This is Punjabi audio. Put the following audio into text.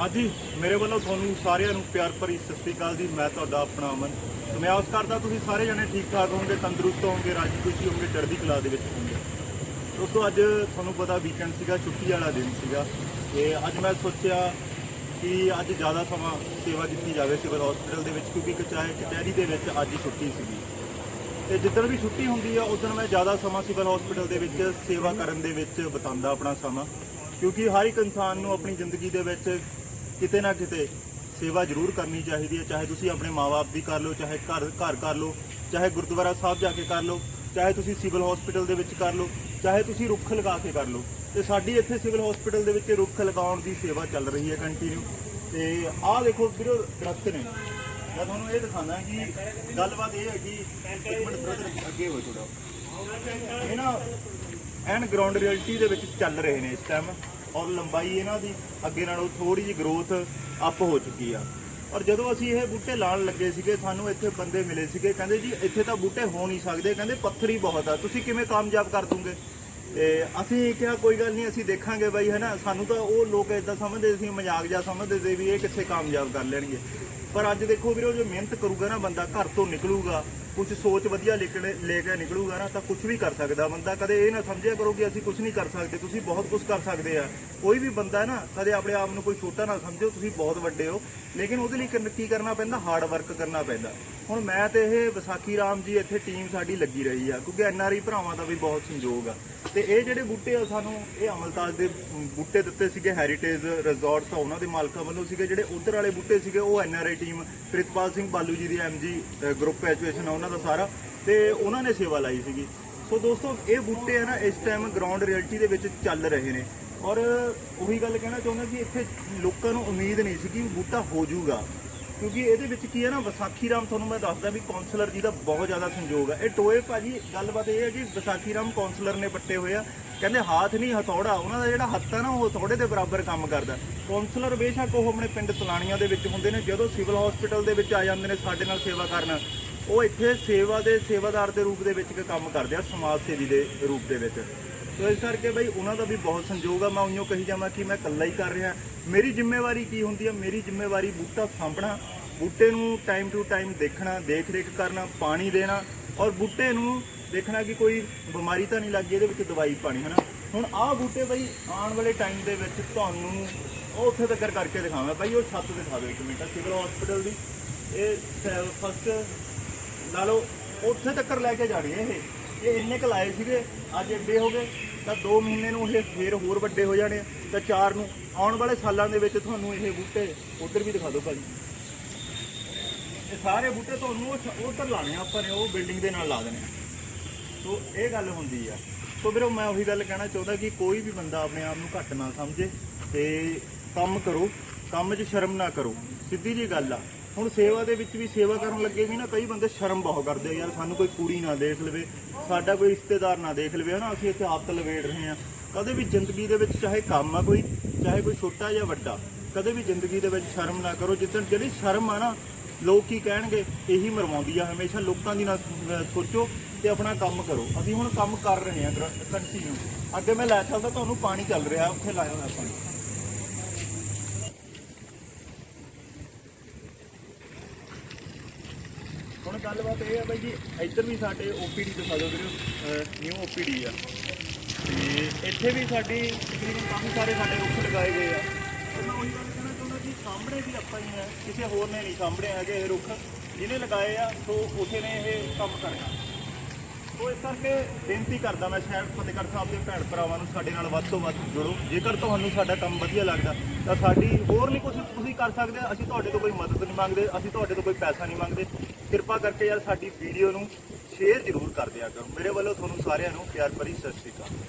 ਹਾਂਜੀ, ਮੇਰੇ ਵੱਲੋਂ ਤੁਹਾਨੂੰ ਸਾਰਿਆਂ ਨੂੰ ਪਿਆਰ ਭਰੀ ਸਤਿ ਸ੍ਰੀ ਅਕਾਲ ਜੀ। ਮੈਂ ਤੁਹਾਡਾ ਆਪਣਾ ਅਮਨ। ਤੇ ਮੈਂ ਆਸ ਕਰਦਾ ਤੁਸੀਂ ਸਾਰੇ ਜਣੇ ਠੀਕ ਠਾਕ ਹੋਵੋਗੇ, ਤੰਦਰੁਸਤ ਹੋਵੋਗੇ, ਰਾਜੀ ਖੁਸ਼ੀ ਹੋਵੋਗੇ, ਚੜ੍ਹਦੀ ਕਲਾ ਦੇ ਵਿੱਚ ਹੋਵੋਗੇ। ਦੋਸਤੋ, ਅੱਜ ਤੁਹਾਨੂੰ ਪਤਾ ਵੀਕਐਂਡ ਸੀਗਾ, ਛੁੱਟੀ ਵਾਲਾ ਦਿਨ ਸੀਗਾ। ਤੇ ਅੱਜ ਮੈਂ ਸੋਚਿਆ ਕਿ ਅੱਜ ਜ਼ਿਆਦਾ ਸਮਾਂ ਸੇਵਾ ਦਿੱਤੀ ਜਾਵੇ ਸਿਵਲ ਹਸਪੀਟਲ ਦੇ ਵਿੱਚ, ਕਿਉਂਕਿ ਕਚਾਏ ਕਚਹਿਰੀ ਦੇ ਵਿੱਚ ਅੱਜ ਛੁੱਟੀ ਸੀਗੀ। ਤੇ ਜਿੱਦਣ ਵੀ ਛੁੱਟੀ ਹੁੰਦੀ ਆ ਉਦੋਂ ਮੈਂ ਜ਼ਿਆਦਾ ਸਮਾਂ ਸਿਵਲ ਹਸਪੀਟਲ ਦੇ ਵਿੱਚ, ਸੇਵਾ ਕਰਨ ਦੇ ਵਿੱਚ ਬਿਤਾਉਂਦਾ ਆਪਣਾ ਸਮਾਂ। ਕਿਉਂਕਿ ਹਰ ਇੱਕ ਇਨਸਾਨ ਨੂੰ ਆਪਣੀ ਜ਼ਿੰਦਗੀ ਦੇ ਵਿੱਚ ਕਿਤੇ ਨਾ ਕਿਤੇ ਸੇਵਾ ਜ਼ਰੂਰ ਕਰਨੀ ਚਾਹੀਦੀ ਹੈ, ਚਾਹੇ ਤੁਸੀਂ ਆਪਣੇ ਮਾਪੇ ਦੀ ਕਰ ਲਓ, ਚਾਹੇ ਘਰ ਘਰ ਕਰ ਲਓ, ਚਾਹੇ ਗੁਰਦੁਆਰਾ ਸਾਹਿਬ ਜਾ ਕੇ ਕਰ ਲਓ, ਚਾਹੇ ਤੁਸੀਂ ਸਿਵਲ ਹਸਪੀਟਲ ਦੇ ਵਿੱਚ ਕਰ ਲਓ, ਚਾਹੇ ਤੁਸੀਂ ਰੁੱਖ ਲਗਾ ਕੇ ਕਰ ਲਓ। ਤੇ ਸਾਡੀ ਇੱਥੇ ਸਿਵਲ ਹਸਪੀਟਲ ਦੇ ਵਿੱਚ ਰੁੱਖ ਲਗਾਉਣ ਦੀ ਸੇਵਾ ਚੱਲ ਰਹੀ ਹੈ ਕੰਟੀਨਿਊ ਤੇ ਆਹ ਦੇਖੋ ਵੀਰੋ, ਦਰਖਤ ਨੇ। ਮੈਂ ਤੁਹਾਨੂੰ ਇਹ ਦਿਖਾਣਾ ਕਿ ਗੱਲਬਾਤ ਇਹ ਹੈ ਕਿ ਇੱਕ ਮਿੰਟ ਬ੍ਰਦਰ, ਅੱਗੇ ਹੋ ਥੋੜਾ ਇਹ ਨਾ ਐਨ ਗਰਾਊਂਡ ਰਿਐਲਿਟੀ ਦੇ ਵਿੱਚ ਚੱਲ ਰਹੇ ਨੇ ਇਸ ਟਾਈਮ ਔਰ ਲੰਬਾਈ ਇਹਨਾਂ ਦੀ ਅੱਗੇ ਨਾਲੋਂ ਥੋੜੀ ਜਿਹੀ ਗਰੋਥ ਅਪ ਹੋ ਚੁੱਕੀ ਆ। ਔਰ ਜਦੋਂ ਅਸੀਂ ਇਹ ਬੂਟੇ ਲਾਉਣ ਲੱਗੇ ਸੀਗੇ, ਸਾਨੂੰ ਇੱਥੇ ਬੰਦੇ ਮਿਲੇ ਸੀਗੇ, ਕਹਿੰਦੇ ਜੀ ਇੱਥੇ ਤਾਂ ਬੂਟੇ ਹੋ ਨਹੀਂ ਸਕਦੇ, ਕਹਿੰਦੇ ਪੱਥਰ ਹੀ ਬਹੁਤ ਆ, ਤੁਸੀਂ ਕਿਵੇਂ ਕਾਮਯਾਬ ਕਰ ਦੋਗੇ ਤੇ ਅਸੀਂ ਕਿਹਾ, ਕੋਈ ਗੱਲ ਨਹੀਂ, ਅਸੀਂ ਦੇਖਾਂਗੇ ਬਾਈ, ਹੈਨਾ, ਸਾਨੂੰ ਤਾਂ ਉਹ ਲੋਕ ਇਦਾਂ ਸਮਝਦੇ ਸੀ, ਮਜ਼ਾਕ ਜਿਹਾ ਸਮਝਦੇ ਸੀ ਵੀ ਇਹ ਕਿੱਥੇ ਕਾਮਯਾਬ ਕਰ ਲੈਣਗੇ। ਪਰ ਅੱਜ ਦੇਖੋ ਵੀਰੋ, ਜੇ ਮਿਹਨਤ ਕਰੂਗਾ ਨਾ ਬੰਦਾ, ਘਰ ਤੋਂ ਨਿਕਲੂਗਾ ਕੁਝ ਸੋਚ ਵਧੀਆ ਲਿਖਣੇ ਲੈ ਕੇ ਨਿਕਲੂਗਾ ਨਾ, ਤਾਂ ਕੁਝ ਵੀ ਕਰ ਸਕਦਾ ਬੰਦਾ। ਕਦੇ ਇਹ ਨਾ ਸਮਝਿਆ ਕਰੋ ਕਿ ਅਸੀਂ ਕੁਝ ਨਹੀਂ ਕਰ ਸਕਦੇ, ਤੁਸੀਂ ਬਹੁਤ ਕੁਝ ਕਰ ਸਕਦੇ ਆ। ਕੋਈ ਵੀ ਬੰਦਾ ਨਾ, ਕਦੇ ਆਪਣੇ ਆਪ ਨੂੰ ਕੋਈ ਛੋਟਾ ਨਾ ਸਮਝੋ, ਤੁਸੀਂ ਬਹੁਤ ਵੱਡੇ ਹੋ। ਲੇਕਿਨ ਉਹਦੇ ਲਈ ਕੀ ਕਰਨਾ ਪੈਂਦਾ? ਹਾਰਡ ਵਰਕ ਕਰਨਾ ਪੈਂਦਾ। ਹੁਣ ਮੈਂ ਤੇ ਇਹ ਵਿਸਾਖੀ ਰਾਮ ਜੀ, ਇੱਥੇ ਟੀਮ ਸਾਡੀ ਲੱਗੀ ਰਹੀ ਆ, ਕਿਉਂਕਿ ਐਨਆਰਆਈ ਭਰਾਵਾਂ ਦਾ ਵੀ ਬਹੁਤ ਸੰਯੋਗ ਆ। ਤੇ ਇਹ ਜਿਹੜੇ ਬੂਟੇ ਆ, ਸਾਨੂੰ ਇਹ ਅਮਲਤਾਜ ਦੇ ਬੂਟੇ ਦਿੱਤੇ ਸੀਗੇ ਹੈਰੀਟੇਜ ਰਿਜ਼ੋਰਟਸ ਉਹਨਾਂ ਦੇ ਮਾਲਕਾਂ ਵੱਲੋਂ ਸੀਗੇ, ਜਿਹੜੇ ਉਧਰ ਵਾਲੇ ਬੂਟੇ ਸੀਗੇ, ਉਹ ਐਨਆਰਆਈ ਟੀਮ ਪ੍ਰਿਤਪਾਲ ਸਿੰਘ ਬਾਲੂ ਜੀ ਦੀ ਐਮਜੀ ਗਰੁੱਪ ਐਜੂਕੇਸ਼ਨ ਆ ਉਹਨਾਂ ਦਾ ਸਾਰਾ, ਤੇ ਉਹਨਾਂ ਨੇ ਸੇਵਾ ਲਾਈ ਸੀਗੀ। ਸੋ ਦੋਸਤੋ, ਇਹ ਬੂਟੇ ਆ ਨਾ, ਇਸ ਟਾਈਮ ਗਰਾਊਂਡ ਰਿਐਲਿਟੀ ਦੇ ਵਿੱਚ ਚੱਲ ਰਹੇ ਨੇ। ਔਰ ਉਹੀ ਗੱਲ ਕਹਿਣਾ ਚਾਹੁੰਦਾ ਕਿ ਇੱਥੇ ਲੋਕਾਂ ਨੂੰ ਉਮੀਦ ਨਹੀਂ ਸੀ ਕਿ ਬੂਟਾ ਹੋ ਜਾਊਗਾ। ਕਿਉਂਕਿ ਇਹਦੇ ਵਿੱਚ ਕੀ ਹੈ ਨਾ, ਵਿਸਾਖੀ ਰਾਮ ਤੁਹਾਨੂੰ ਮੈਂ ਦੱਸਦਾ ਵੀ ਕਾਉਂਸਲਰ ਜੀ ਦਾ ਬਹੁਤ ਜ਼ਿਆਦਾ ਸੰਯੋਗ ਹੈ ਇਹ ਟੋਏ ਭਾਜੀ, ਗੱਲਬਾਤ ਇਹ ਹੈ ਕਿ ਵਿਸਾਖੀ ਰਾਮ ਕਾਉਂਸਲਰ ਨੇ ਪੱਟੇ ਹੋਏ ਆ। ਕਹਿੰਦੇ ਹੱਥ ਨਹੀਂ, ਹਥੌੜਾ। ਉਹਨਾਂ ਦਾ ਜਿਹੜਾ ਹੱਥ ਹੈ ਨਾ, ਉਹ ਹਥੌੜੇ ਦੇ ਬਰਾਬਰ ਕੰਮ ਕਰਦਾ। ਕਾਉਂਸਲਰ ਬੇਸ਼ੱਕ ਉਹ ਆਪਣੇ ਪਿੰਡ ਤਲਾਣੀਆਂ ਦੇ ਵਿੱਚ ਹੁੰਦੇ ਨੇ, ਜਦੋਂ ਸਿਵਲ ਹਸਪੀਟਲ ਦੇ ਵਿੱਚ ਆ ਜਾਂਦੇ ਨੇ ਸਾਡੇ ਨਾਲ ਸੇਵਾ ਕਰਨ, ਉਹ ਇੱਥੇ ਸੇਵਾ ਦੇ ਸੇਵਾਦਾਰ ਦੇ ਰੂਪ ਦੇ ਵਿੱਚ ਕੰਮ ਕਰਦੇ ਆ, ਸਮਾਜ ਸੇਵੀ ਦੇ ਰੂਪ ਦੇ ਵਿੱਚ। ਸੋ ਇਸ ਕਰਕੇ ਬਈ ਉਹਨਾਂ ਦਾ ਵੀ ਬਹੁਤ ਸੰਯੋਗ ਆ। ਮੈਂ ਉਈਓ ਕਹੀ ਜਾਵਾਂ ਕਿ ਮੈਂ ਇਕੱਲਾ ਹੀ ਕਰ ਰਿਹਾ। ਮੇਰੀ ਜ਼ਿੰਮੇਵਾਰੀ ਕੀ ਹੁੰਦੀ ਆ? ਮੇਰੀ ਜ਼ਿੰਮੇਵਾਰੀ ਬੂਟਾ ਸਾਂਭਣਾ, ਬੂਟੇ ਨੂੰ ਟਾਈਮ ਟੂ ਟਾਈਮ ਦੇਖਣਾ ਦੇਖ ਰੇਖ ਕਰਨਾ, ਪਾਣੀ ਦੇਣਾ ਔਰ ਬੂਟੇ ਨੂੰ ਦੇਖਣਾ ਕਿ ਕੋਈ ਬਿਮਾਰੀ ਤਾਂ ਨਹੀਂ ਲੱਗੀ ਇਹਦੇ ਵਿੱਚ ਦਵਾਈ ਪਾਣੀ, ਹਨਾ? ਹੁਣ ਆਹ ਬੂਟੇ ਬਈ ਆਉਣ ਵਾਲੇ ਟਾਈਮ ਦੇ ਵਿੱਚ ਤੁਹਾਨੂੰ ਉਹ ਉੱਥੇ ਤੱਕ ਕਰਕੇ ਦਿਖਾਵਾਂ। ਬਈ ਉਹ ਛੱਤ ਦਿਖਾ ਦਿਓ ਇੱਕ ਮਿੰਟ, ਸਿਵਲ ਹਸਪੀਟਲ ਦੀ। ਇਹ ਫਸਟ ਲਾ ਲਓ, ਉੱਥੇ ਤੱਕ ਲੈ ਕੇ ਜਾਣੀ ਇਹ। ਇਹ ਇੰਨੇ ਕੁ ਲਾਏ ਸੀਗੇ, ਅੱਜ ਏਡੇ ਹੋ ਗਏ, ਤਾਂ 2 ਮਹੀਨੇ ਨੂੰ ਇਹ ਫੇਰ ਹੋਰ ਵੱਡੇ ਹੋ ਜਾਣੇ ਤਾਂ 4 ਨੂੰ। ਆਉਣ ਵਾਲੇ ਸਾਲਾਂ ਦੇ ਵਿੱਚ ਤੁਹਾਨੂੰ ਇਹ ਬੂਟੇ ਉਧਰ ਵੀ ਦਿਖਾ ਦਿਓ ਭਾਜੀ। ਇਹ ਸਾਰੇ ਬੂਟੇ ਤੁਹਾਨੂੰ ਉਹ ਉਧਰ ਲਾਣੇ ਆ ਆਪਾਂ ਨੇ, ਉਹ ਬਿਲਡਿੰਗ ਦੇ ਨਾਲ ਲਾ ਦੇਣੇ ਆ। ਸੋ ਇਹ ਗੱਲ ਹੁੰਦੀ ਆ। ਸੋ ਵੀਰੋ, ਮੈਂ ਉਹੀ ਗੱਲ ਕਹਿਣਾ ਚਾਹੁੰਦਾ ਕਿ ਕੋਈ ਵੀ ਬੰਦਾ ਆਪਣੇ ਆਪ ਨੂੰ ਘੱਟ ਨਾ ਸਮਝੇ ਤੇ ਕੰਮ ਕਰੋ, ਕੰਮ 'ਚ ਸ਼ਰਮ ਨਾ ਕਰੋ। ਸਿੱਧੀ ਜੀ ਗੱਲ ਆ। ਹੁਣ ਸੇਵਾ ਦੇ ਵਿੱਚ ਵੀ ਸੇਵਾ ਕਰਨ ਲੱਗੇ ਵੀ ਨਾ, ਕਈ ਬੰਦੇ ਸ਼ਰਮ ਬਹੁਤ ਕਰਦੇ ਆ, ਯਾਰ ਸਾਨੂੰ ਕੋਈ ਕੁੜੀ ਨਾ ਦੇਖ ਲਵੇ, ਸਾਡਾ ਕੋਈ ਰਿਸ਼ਤੇਦਾਰ ਨਾ ਦੇਖ ਲਵੇ, ਹਨਾ? ਅਸੀਂ ਇੱਥੇ ਹੱਥ ਲਵੇੜ ਰਹੇ ਆ। ਕਦੇ ਵੀ ਜ਼ਿੰਦਗੀ ਦੇ ਵਿੱਚ ਚਾਹੇ ਕੰਮ ਆ ਕੋਈ, ਚਾਹੇ ਕੋਈ ਛੋਟਾ ਜਾਂ ਵੱਡਾ, ਕਦੇ ਵੀ ਜ਼ਿੰਦਗੀ ਦੇ ਵਿੱਚ ਸ਼ਰਮ ਨਾ ਕਰੋ। ਜਿੱਦਣ ਜਿਹੜੀ ਸ਼ਰਮ ਆ ਨਾ ਲੋਕ ਕੀ ਕਹਿਣਗੇ? ਇਹੀ ਮਰਵਾਉਂਦੀ ਆ ਹਮੇਸ਼ਾ। ਲੋਕਾਂ ਦੀ ਨਾ ਸੋਚੋ ਤੇ ਆਪਣਾ ਕੰਮ ਕਰੋ। ਅਸੀਂ ਹੁਣ ਕੰਮ ਕਰ ਰਹੇ ਹਾਂ ਕੰਟੀਨਿਊ ਅੱਗੇ ਮੈਂ ਲੈ ਚੱਲਦਾ, ਤੁਹਾਨੂੰ ਪਾਣੀ ਚੱਲ ਰਿਹਾ, ਉੱਥੇ ਲਾਇਆ ਹੋਇਆ ਪਾਣੀ। ਹੁਣ ਗੱਲਬਾਤ ਇਹ ਆ ਬਾਈ ਜੀ, ਇੱਧਰ ਵੀ ਸਾਡੇ ਓਪੀਡੀ ਦਿਖਾ ਦਿਓ ਵੀਰੋ। ਨਿਊ ਓਪੀਡੀ ਆ। ਤੇ ਇੱਥੇ ਵੀ ਸਾਡੀ ਤਕਰੀਬਨ ਕਾਫੀ ਸਾਰੇ ਸਾਡੇ ਰੁੱਖ ਲਗਾਏ ਗਏ ਆ। ਸਾਹਮਣੇ ਵੀ ਆਪਾਂ ਹੀ ਹੈ ਕਿਸੇ ਹੋਰ ਨੇ ਨਹੀਂ ਸਾਹਮਣੇ ਹੈਗੇ ਇਹ ਰੁੱਖ ਜਿਹਨੇ ਲਗਾਏ ਆ, ਸੋ ਉਸੇ ਨੇ ਇਹ ਕੰਮ ਕਰਿਆ। ਸੋ ਇਸ ਕਰਕੇ ਬੇਨਤੀ ਕਰਦਾ ਮੈਂ ਸ਼ਹਿਰ ਫਤਿਹਗੜ੍ਹ ਸਾਹਿਬ ਦੇ ਭੈਣ ਭਰਾਵਾਂ ਨੂੰ ਸਾਡੇ ਨਾਲ ਵੱਧ ਤੋਂ ਵੱਧ ਜੁੜੋ। ਜੇਕਰ ਤੁਹਾਨੂੰ ਸਾਡਾ ਕੰਮ ਵਧੀਆ ਲੱਗਦਾ, ਤਾਂ ਸਾਡੀ ਹੋਰ ਨਹੀਂ ਕੁਝ ਤੁਸੀਂ ਕਰ ਸਕਦੇ, ਅਸੀਂ ਤੁਹਾਡੇ ਤੋਂ ਕੋਈ ਮਦਦ ਨਹੀਂ ਮੰਗਦੇ, ਅਸੀਂ ਤੁਹਾਡੇ ਤੋਂ ਕੋਈ ਪੈਸਾ ਨਹੀਂ ਮੰਗਦੇ। ਕਿਰਪਾ ਕਰਕੇ ਯਾਰ ਸਾਡੀ ਵੀਡੀਓ ਨੂੰ ਸ਼ੇਅਰ ਜ਼ਰੂਰ ਕਰ ਦਿਆ ਕਰੋ। ਮੇਰੇ ਵੱਲੋਂ ਤੁਹਾਨੂੰ ਸਾਰਿਆਂ ਨੂੰ ਪਿਆਰ ਭਰੀ ਸਤਿ ਸ਼੍ਰੀ ਅਕਾਲ।